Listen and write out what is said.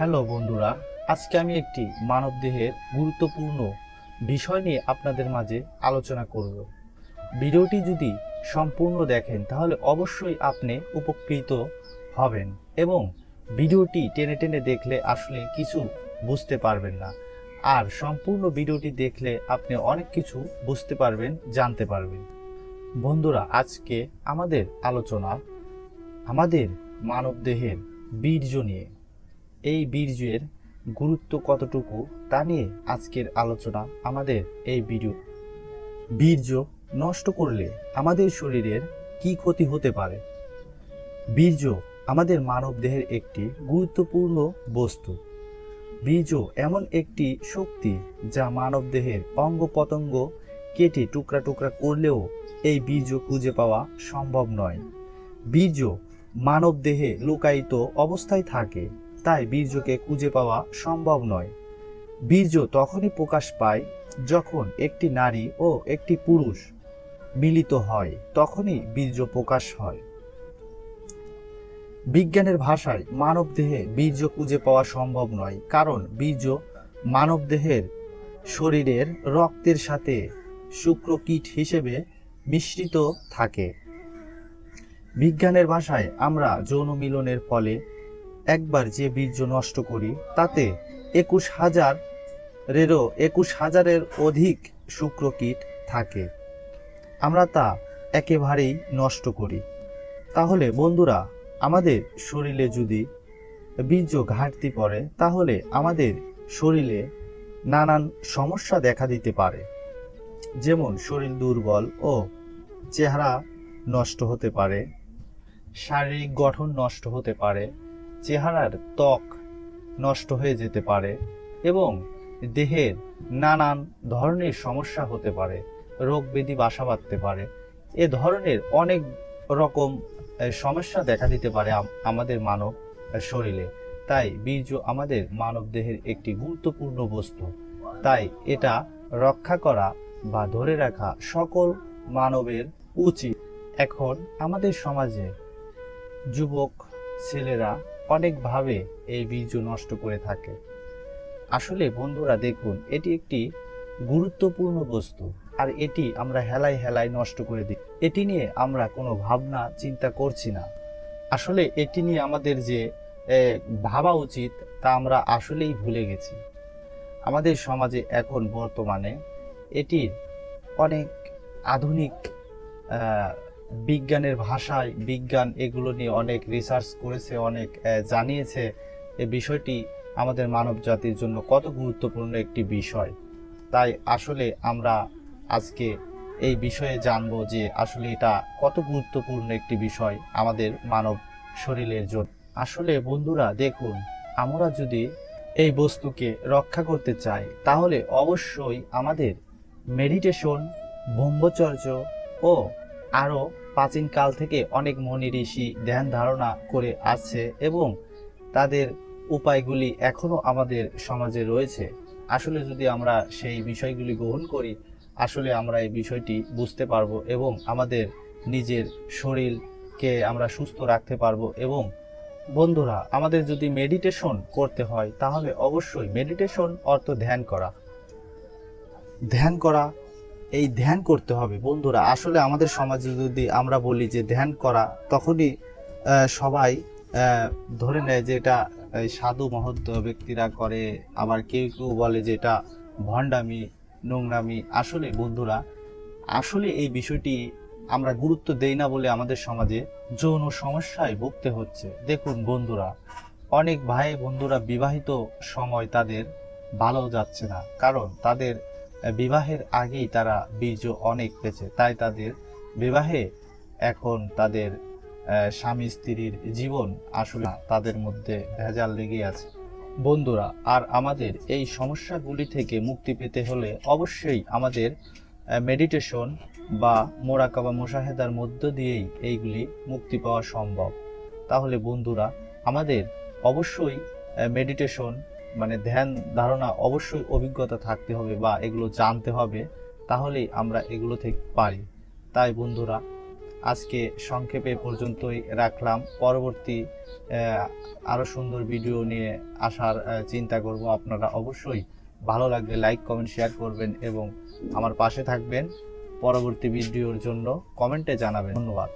Hello বন্ধুরা, আজকে আমি একটি মানবদেহের গুরুত্বপূর্ণ বিষয় নিয়ে আপনাদের মাঝে আলোচনা করব। ভিডিওটি যদি সম্পূর্ণ দেখেন, তাহলে অবশ্যই আপনি উপকৃত হবেন এবং ভিডিওটি টেনে টেনে দেখলে আসলে কিছু বুঝতে পারবেন না। আর সম্পূর্ণ ভিডিওটি দেখলে আপনি অনেক কিছু বুঝতে পারবেন, জানতে পারবেন। বন্ধুরা, আজকে আমাদের আলোচনা আমাদের মানবদেহের বীর্য নিয়ে। এই বীর্যের গুরুত্ব কতটুকু তা নিয়ে আজকের আলোচনা আমাদের এই ভিডিও। বীর্য নষ্ট করলে আমাদের শরীরের কি ক্ষতি হতে পারে? বীর্য আমাদের মানবদেহের একটি গুরুত্বপূর্ণ বস্তু। বীর্য এমন একটি শক্তি যা মানবদেহের অঙ্গ পতঙ্গ কেটে টুকরা টুকরা করলেও এই বীর্য খুঁজে পাওয়া সম্ভব নয়। বীর্য মানব দেহে লুকায়িত অবস্থায় থাকে। তাই বীর্যকে খুঁজে পাওয়া সম্ভব নয়। বীর্য তখনই প্রকাশ পায় যখন একটি নারী ও একটি পুরুষ মিলিত হয়, তখনই বীর্য প্রকাশ হয়। বিজ্ঞানের ভাষায় মানবদেহে বীর্য খুঁজে পাওয়া সম্ভব নয়, কারণ বীর্য মানবদেহের শরীরের রক্তের সাথে শুক্রকীট হিসেবে মিশ্রিত থাকে। বিজ্ঞানের ভাষায় আমরা যৌন মিলনের ফলে একবার যে বীর্য নষ্ট করি, তাতে একুশ হাজারেরও একুশ হাজারের অধিক শুক্রকীট থাকে। আমরা তা একেবারেই নষ্ট করি। তাহলে বন্ধুরা, আমাদের শরীরে যদি বীর্য ঘাটতি পড়ে, তাহলে আমাদের শরীরে নানান সমস্যা দেখা দিতে পারে। যেমন শরীর দুর্বল ও চেহারা নষ্ট হতে পারে, শারীরিক গঠন নষ্ট হতে পারে চেহারার ত্বক নষ্ট হয়ে যেতে পারে এবং দেহের নানান ধরনের সমস্যা হতে পারে, রোগ ব্যাধি বাসা বাঁধতে পারে। এ ধরনের অনেক রকম সমস্যা দেখা দিতে পারে আমাদের মানব শরীরে। তাই বীর্য আমাদের মানব দেহের একটি গুরুত্বপূর্ণ বস্তু। তাই এটা রক্ষা করা বা ধরে রাখা সকল মানবের উচিত। এখন আমাদের সমাজে যুবক, ছেলেরা অনেকভাবে এই বীর্য নষ্ট করে থাকে। আসলে বন্ধুরা, দেখুন, এটি একটি গুরুত্বপূর্ণ বস্তু, আর এটি আমরা হেলায় হেলায় নষ্ট করে দিই। এটি নিয়ে আমরা কোনো ভাবনা, চিন্তা করছি না। আসলে এটি নিয়ে আমাদের যে ভাবা উচিত, তা আমরা আসলেই ভুলে গেছি। আমাদের সমাজে এখন বর্তমানে এটির অনেক আধুনিক বিজ্ঞানের ভাষায় বিজ্ঞান এগুলো নিয়ে অনেক রিসার্চ করেছে, অনেক জানিয়েছে। এই বিষয়টি আমাদের মানব জাতির জন্য কত গুরুত্বপূর্ণ একটি বিষয়। তাই আসলে আমরা আজকে এই বিষয়ে জানব যে আসলে এটা কত গুরুত্বপূর্ণ একটি বিষয় আমাদের মানব শরীরের জন্য। আসলে বন্ধুরা, দেখুন, আমরা যদি এই বস্তুকে রক্ষা করতে চাই, তাহলে অবশ্যই আমাদের মেডিটেশন ব্রহ্মচর্য ও আরও প্রাচীনকাল থেকে অনেক মনি ঋষি ধ্যান ধারণা করে আসছে এবং তাদের উপায়গুলি এখনও আমাদের সমাজে রয়েছে। আসলে যদি আমরা সেই বিষয়গুলি গ্রহণ করি, আসলে আমরা এই বিষয়টি বুঝতে পারব এবং আমাদের নিজের শরীরকে আমরা সুস্থ রাখতে পারব এবং বন্ধুরা, আমাদের যদি মেডিটেশন করতে হয়, তাহলে অবশ্যই মেডিটেশন অর্থ ধ্যান করা। ধ্যান করা এই ধ্যান করতে হবে। বন্ধুরা, আসলে আমাদের সমাজে যদি আমরা বলি যে ধ্যান করা, তখনই সবাই ধরে নেয় যে এটা সাধু মহন্ত ব্যক্তিরা করে, আবার কেউ কেউ বলে যে এটা ভণ্ডামি, নোংরামি। আসলে বন্ধুরা, আসলে এই বিষয়টি আমরা গুরুত্ব দেই না বলে আমাদের সমাজে যৌন সমস্যায় ভুগতে হচ্ছে। দেখুন বন্ধুরা, অনেক ভাই বন্ধুরা বিবাহিত সময় তাদের ভালো যাচ্ছে না, কারণ তাদের বিবাহের আগেই তারা বীর্য অনেক পেয়েছে। তাই তাদের বিবাহে এখন তাদের স্বামী স্ত্রীর জীবন আসলে তাদের মধ্যে ভেজাল লেগে আছে। বন্ধুরা, আর আমাদের এই সমস্যাগুলি থেকে মুক্তি পেতে হলে অবশ্যই আমাদের মেডিটেশন বা মোরাকাবা মোশাহেদার মধ্য দিয়েই এইগুলি মুক্তি পাওয়া সম্ভব। তাহলে বন্ধুরা, আমাদের অবশ্যই মেডিটেশন মানে ধ্যান ধারণা অবশ্যই অভিজ্ঞতা থাকতে হবে বা এগুলো জানতে হবে, তাহলেই আমরা এগুলো থেকে পারি। তাই বন্ধুরা, আজকে সংক্ষেপে পর্যন্তই রাখলাম। পরবর্তী আরও সুন্দর ভিডিও নিয়ে আসার চিন্তা করব। আপনারা অবশ্যই ভালো লাগলে লাইক, কমেন্ট, শেয়ার করবেন এবং আমার পাশে থাকবেন। পরবর্তী ভিডিওর জন্য কমেন্টে জানাবেন। ধন্যবাদ।